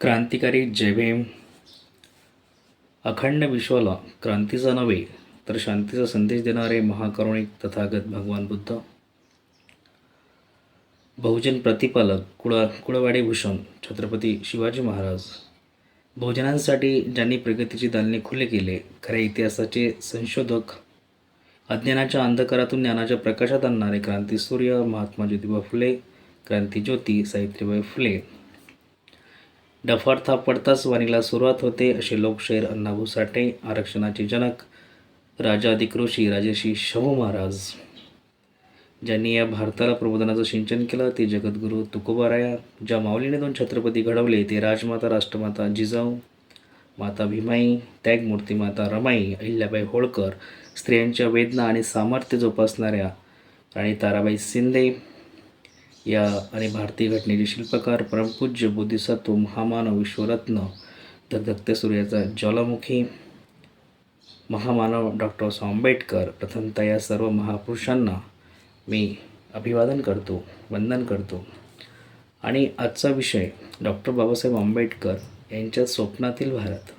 क्रांतिकारी जय अखंड विश्वाला क्रांतीचा नव्हे तर शांतीचा संदेश देणारे महाकरुणिक तथागत भगवान बुद्ध. बहुजन प्रतिपालक कुळा कुळवाडी भूषण छत्रपती शिवाजी महाराज. बहुजनांसाठी ज्यांनी प्रगतीची दालने खुले केले खऱ्या इतिहासाचे संशोधक. अज्ञानाच्या अंधकारातून ज्ञानाच्या प्रकाशात आणणारे क्रांतीसूर्य महात्मा ज्योतिबा फुले क्रांतीज्योती सावित्रीबाई फुले. डफार पडताच वाणीला सुरुवात होते असे लोकशाहीर अण्णाभाऊ साठे आरक्षणाचे जनक राजा ऋषी राजेशी शाहू महाराज. ज्यांनी या भारताला प्रबोधनाचं सिंचन केलं ते जगद्गुरू तुकोबाराया ज्या माऊलीने दोन छत्रपती घडवले ते राजमाता राष्ट्रमाता जिजाऊ माता भीमाई त्यागमूर्ती माता रमाई अहिल्याबाई होळकर स्त्रियांच्या वेदना आणि सामर्थ्य जोपासणाऱ्या राणी ताराबाई शिंदे या आणि भारतीय घटनेचे शिल्पकार परमपूज्य बोधिसत्व महामानव विश्वरत्न धगधगत्या सूर्याचा ज्वालामुखी महामानव डॉक्टर आंबेडकर प्रथमतः या सर्व महापुरुषांना मी अभिवादन करतो वंदन करतो. आणि आजचा विषय डॉक्टर बाबासाहेब आंबेडकर यांच्या स्वप्नातील भारत.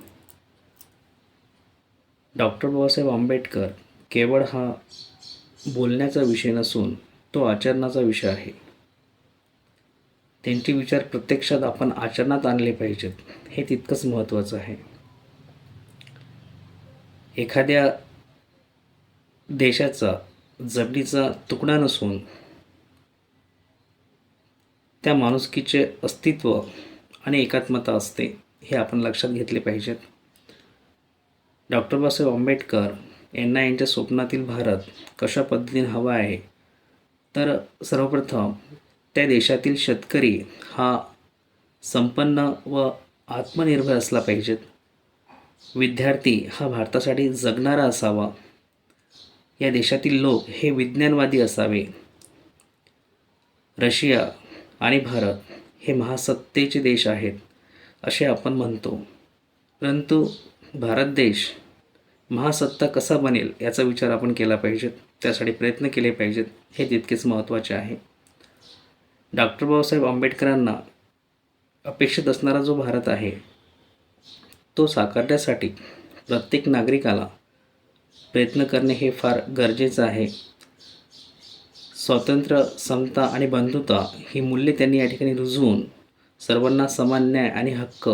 डॉक्टर बाबासाहेब आंबेडकर केवळ हा बोलण्याचा विषय नसून तो आचरणाचा विषय आहे. त्यांचे विचार प्रत्यक्षात आपण आचरणात आणले पाहिजेत. हे तितकंच महत्त्वाचं आहे. एखाद्या देशाचा जमिनीचा तुकडा नसून त्या माणुसकीचे अस्तित्व आणि एकात्मता असते हे आपण लक्षात घेतले पाहिजेत. डॉक्टर बाबासाहेब आंबेडकर यांना यांच्या स्वप्नातील भारत कशा पद्धतीने हवा आहे तर सर्वप्रथम त्या देशातील शेतकरी हा संपन्न व आत्मनिर्भर असला पाहिजेत विद्यार्थी हा भारतासाठी जगणारा असावा. या देशातील लोक हे विज्ञानवादी असावे. रशिया आणि भारत हे महासत्तेचे देश आहेत असे आपण म्हणतो. परंतु भारत देश महासत्ता कसा बनेल याचा विचार आपण केला पाहिजेत त्यासाठी प्रयत्न केले पाहिजेत हे तितकेच महत्त्वाचे आहे. डॉक्टर बाबासाहेब आंबेडकरांना अपेक्षित असणारा जो भारत आहे तो साकारण्यासाठी प्रत्येक नागरिकाला प्रयत्न करणे हे फार गरजेचं आहे. स्वातंत्र्य समता आणि बंधुता ही मूल्ये त्यांनी या ठिकाणी रुजवून सर्वांना समान न्याय आणि हक्क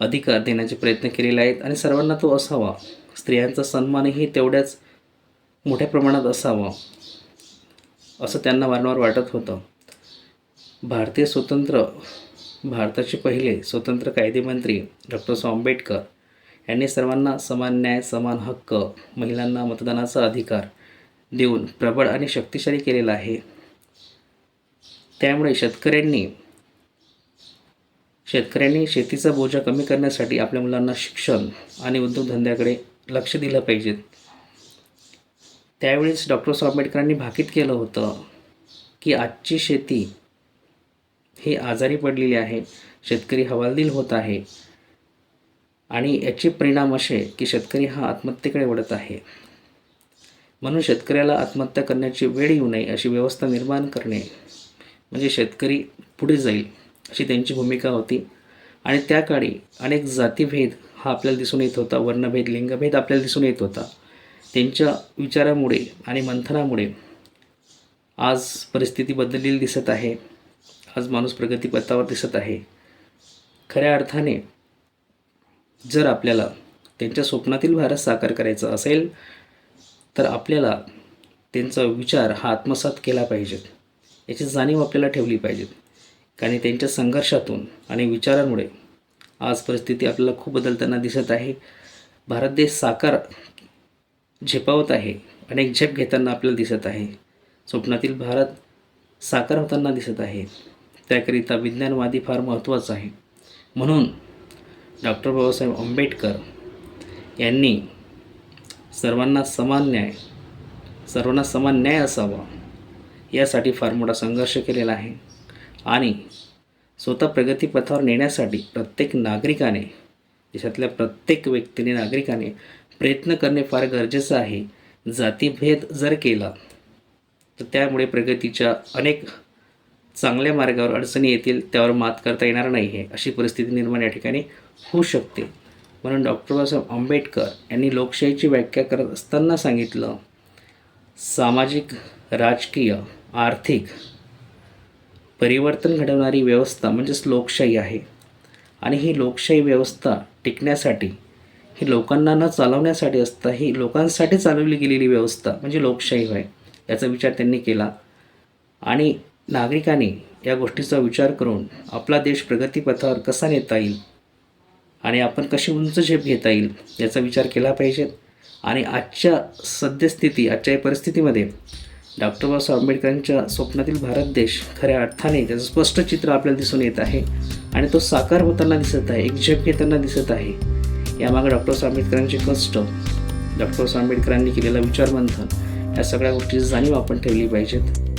अधिकार देण्याचे प्रयत्न केलेले आहेत आणि सर्वांना तो असावा. स्त्रियांचा सन्मानही तेवढ्याच मोठ्या प्रमाणात असावा असं त्यांना वारंवार वाटत होतं. भारतीय स्वतंत्र भारताचे पहिले स्वतंत्र कायदेमंत्री डॉक्टर आंबेडकर यांनी सर्वांना समान न्याय समान हक्क महिलांना मतदानाचा अधिकार देऊन प्रबळ आणि शक्तिशाली केलेला आहे. त्यामुळे शेतकऱ्यांनी शेतकऱ्यांनी शेतीचा बोजा कमी करण्यासाठी आपल्या मुलांना शिक्षण आणि उद्योगधंद्याकडे लक्ष दिलं पाहिजेत त्यावेळेस डॉक्टर आंबेडकरांनी भाकीत केलं होतं की आजची शेती ही आजारी पडलेली आहे शेतकरी हवालदिल होत आहे आणि याचे परिणाम असे की शेतकरी हा आत्महत्येकडे वळत आहे. म्हणून शेतकऱ्याला आत्महत्या करण्याची वेळ येऊ नये अशी व्यवस्था निर्माण करणे म्हणजे शेतकरी पुढे जाईल अशी त्यांची भूमिका होती. आणि त्या काळी अनेक जातीभेद हा आपल्याला दिसून येत होता वर्णभेद लिंगभेद आपल्याला दिसून येत होता. त्यांच्या विचारामुळे आणि मंथनामुळे आज परिस्थिती बदललेली दिसत आहे. आज माणूस प्रगतीपथावर दिसत आहे. खऱ्या अर्थाने जर आपल्याला त्यांच्या स्वप्नातील भारत साकार करायचा असेल तर आपल्याला त्यांचा विचार हा आत्मसात केला पाहिजेत याची जाणीव आपल्याला ठेवली पाहिजेत कारण त्यांच्या संघर्षातून आणि विचारांमुळे आज परिस्थिती आपल्याला खूप बदलताना दिसत आहे. भारत देश साकार झेपावत आहे. अनेक झेप घेताना आपल्याला दिसत आहे. स्वप्नातील भारत साकार होताना दिसत आहे. त्याकरिता विज्ञानवादी फार महत्त्वाचं आहे. म्हणून डॉक्टर बाबासाहेब आंबेडकर यांनी सर्वांना समान न्याय सर्वांना समान न्याय असावा यासाठी फार मोठा संघर्ष केलेला आहे. आणि स्वतः प्रगतीपथावर नेण्यासाठी प्रत्येक नागरिकाने देशातल्या प्रत्येक व्यक्तीने नागरिकाने प्रयत्न करणे फार गरजेचं आहे. जातीभेद जर केला तर त्यामुळे प्रगतीच्या अनेक चांगल्या मार्गावर अडचणी येतील त्यावर मात करता येणार नाही आहे अशी परिस्थिती निर्माण या ठिकाणी होऊ शकते. म्हणून डॉक्टर बाबासाहेब आंबेडकर यांनी लोकशाहीची व्याख्या करत असताना सांगितलं सामाजिक राजकीय आर्थिक परिवर्तन घडवणारी व्यवस्था म्हणजेच लोकशाही आहे. आणि ही लोकशाही व्यवस्था टिकण्यासाठी ही लोकांना न चालवण्यासाठी असता ही लोकांसाठी चालवली गेलेली व्यवस्था म्हणजे लोकशाही होय याचा विचार त्यांनी केला. आणि नागरिकांनी या गोष्टीचा विचार करून आपला देश प्रगतीपथावर कसा नेता येईल आणि आपण कशी उंच झेप घेता येईल याचा विचार केला पाहिजे. आणि आजच्या सद्यस्थिती आजच्या या परिस्थितीमध्ये डॉक्टर बाबासाहेब आंबेडकरांच्या स्वप्नातील भारत देश खऱ्या अर्थाने त्याचं स्पष्ट चित्र आपल्याला दिसून येत आहे आणि तो साकार होताना दिसत आहे एक झेप घेताना दिसत आहे. यामागे डॉक्टर बाबासाहेब आंबेडकरांचे कष्ट डॉक्टर बाबासाहेब आंबेडकरांनी केलेलं विचारमंथन या सगळ्या गोष्टीची जाणीव आपण ठेवली पाहिजेत.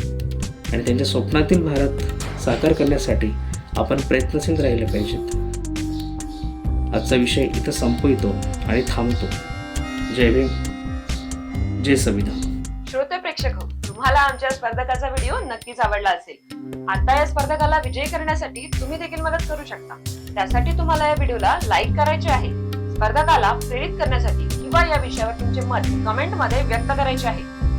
आणि त्यांच्या स्वप्नातील भारत साकार करण्यासाठी आपण प्रयत्नशील राहिले पाहिजेत. आजचा विषय इथं संपवितो आणि थांबतो. जय भीम. जय संविधान. श्रोते प्रेक्षक तुम्हाला आमच्या स्पर्धकाचा व्हिडिओ नक्कीच आवडला असेल. आता या स्पर्धकाला विजयी करण्यासाठी तुम्ही देखील मदत करू शकता. त्यासाठी तुम्हाला या व्हिडिओला लाईक करायचे आहे. स्पर्धकाला प्रेरित करण्यासाठी किंवा या विषयावर तुमचे मत कमेंटमध्ये व्यक्त करायचे आहे.